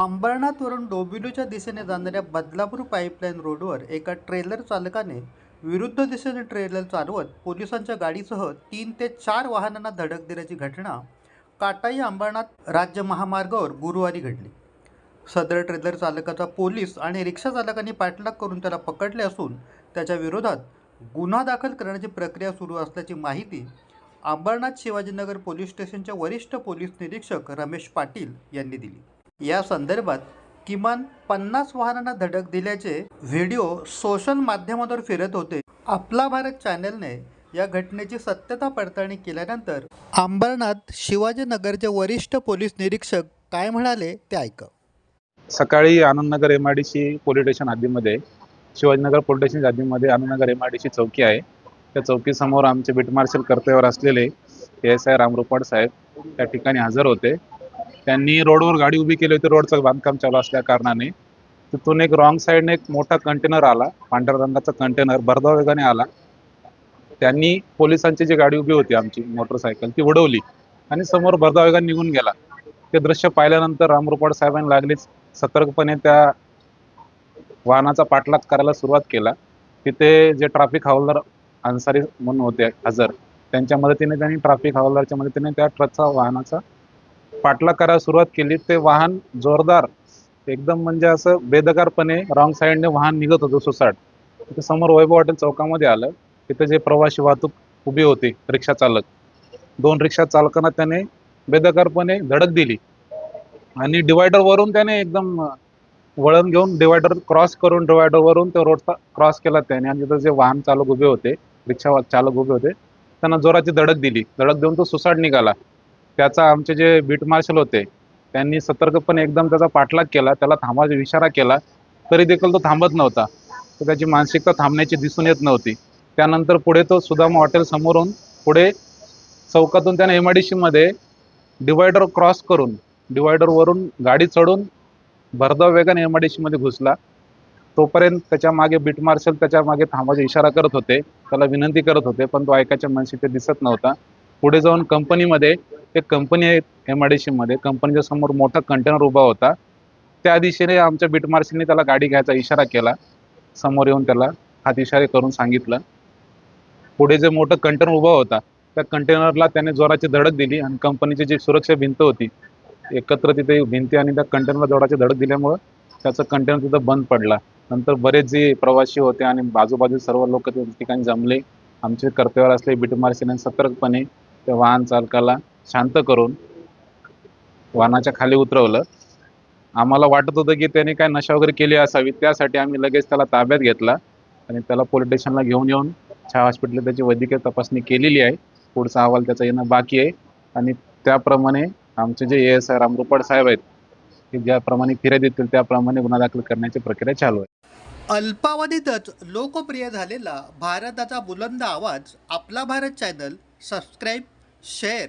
अंबरनाथवरून डोंबिवलीच्या दिशेने जाणाऱ्या बदलापूर पाईपलाईन रोडवर एका ट्रेलर चालकाने विरुद्ध दिशेने ट्रेलर चालवत पोलिसांच्या गाडीसह तीन ते चार वाहनांना धडक दिल्याची घटना काटाई अंबरनाथ राज्य महामार्गावर गुरुवारी घडली. सदर ट्रेलर चालकाचा पोलीस आणि रिक्षा चालकांनी पाठलाग करून त्याला पकडले असून त्याच्या विरोधात गुन्हा दाखल करण्याची प्रक्रिया सुरू असल्याची माहिती अंबरनाथ शिवाजीनगर पोलीस स्टेशनच्या वरिष्ठ पोलीस निरीक्षक रमेश पाटील यांनी दिली. या संदर्भात किमान पन्नास वाहनांना धडक दिल्याचे व्हिडिओ सोशल माध्यमांवर फिरत होते. आपला भारत चॅनलने या घटनेची सत्यता पडताळणी केल्यानंतर अंबरनाथ शिवाजीनगरचे वरिष्ठ पोलीस निरीक्षक काय म्हणाले ते ऐक. सकाळी Anandnagar M I D C police station हद्दीमध्ये Shivajinagar police station हद्दीमध्ये Anandnagar M I D C चौकी आहे. त्या चौकीसमोर आमचे बीट मार्शल कर्तव्यावर असलेले एस आय रामरुपाड साहेब त्या ठिकाणी हजर होते. त्यांनी रोडवर गाडी उभी केली होती रोडचं बांधकाम चालू असल्या कारणाने. तिथून एक रॉंग साईडने एक मोठा कंटेनर आला पांढऱ्या रंगाचा कंटेनर भरधाव वेगाने आला. त्यांनी पोलिसांची जी गाडी उभी होती आमची मोटरसायकल ती उडवली आणि समोर भरधाव वेगाने निघून गेला. ते दृश्य पाहिल्यानंतर रामरुपाड साहेबांनी लागलीच सतर्कपणे त्या वाहनाचा पाठलाग करायला सुरुवात केला. तिथे जे ट्रॅफिक हवालदार अन्सारी म्हणून होते हजर त्यांच्या मदतीने त्यांनी ट्रॅफिक हवालदारच्या मदतीने त्या ट्रकचा वाहनाचा पाठला करायला सुरुवात केली ते वाहन जोरदार एकदम म्हणजे असं बेदकारपणे रॉंग साईडने वाहन निघत होतं सुसाट. तिथे समोर वैभव हॉटेल चौकामध्ये आलं. तिथे जे प्रवासी वाहतूक उभी होती रिक्षा चालक. दोन रिक्षा चालकांना त्याने बेदकारपणे धडक दिली. आणि डिवायडरवरून त्याने एकदम वळण घेऊन डिवायडर क्रॉस करून डिवायडर वरून त्या रोडचा क्रॉस केला त्याने. आणि तिथं जे वाहन चालक उभे होते रिक्षा चालक उभे होते त्यांना जोराची धडक दिली. धडक देऊन तो सुसाट निघाला. त्याचा आमचे जे बीट मार्शल होते त्यांनी सतर्कपणे एकदम त्याचा पाठलाग केला त्याला थांबायचा इशारा केला तरी देखील तो थांबत नव्हता. तर त्याची मानसिकता थांबण्याची दिसून येत नव्हती. त्यानंतर पुढे तो सुदामा हॉटेल समोरून पुढे चौकातून त्याने एम आय डी मध्ये डिवायडर क्रॉस करून डिवायडर वरून गाडी चढून भरधाव वेगाने एम आय डी मध्ये घुसला. तोपर्यंत त्याच्यामागे बीट मार्शल त्याच्यामागे थांबायचा इशारा करत होते त्याला विनंती करत होते पण तो ऐकायच्या मनस्थितीत दिसत नव्हता. पुढे जाऊन कंपनीमध्ये एक कंपनी आहे एम आय डी मध्ये. कंपनीच्या समोर मोठा कंटेनर उभा होता. त्या दिशेने आमच्या बीट मार्शलने त्याला गाडी घ्यायचा इशारा केला. समोर येऊन त्याला हात इशारे करून सांगितलं. पुढे जे मोठं कंटेनर उभा होता त्या कंटेनरला त्याने जोराची धडक दिली आणि कंपनीची जी सुरक्षा भिंत होती एकत्र तिथे भिंती आणि त्या कंटेनरला जोराची धडक दिल्यामुळं त्याचं कंटेनर तिथं बंद पडला. नंतर बरेच जे प्रवासी होते आणि बाजूबाजू सर्व लोक त्या ठिकाणी जमले. आमचे कर्तव्यावर असले बीट मार्शल सतर्कपणे त्या वाहन चालकाला शांत करून वाहनाच्या खाली उतरवलं. आम्हाला वाटत होतं की त्याने काय नशा वगैरे केली असावी त्यासाठी आम्ही लगेच त्याला ताब्यात घेतला आणि त्याला पोलीस स्टेशनला घेऊन येऊन छा हॉस्पिटलला त्याची वैद्यकीय तपासणी केलेली आहे. पुढचा अहवाल त्याचा येणं बाकी आहे. आणि त्याप्रमाणे आमचे जे ए एस आय रामरुपाड साहेब आहेत ते ज्याप्रमाणे फिर्या देतील त्याप्रमाणे गुन्हा दाखल करण्याची प्रक्रिया चालू आहे. अल्पावधीतच लोकप्रिय झालेला भारताचा बुलंद आवाज आपला Bharat channel. Subscribe share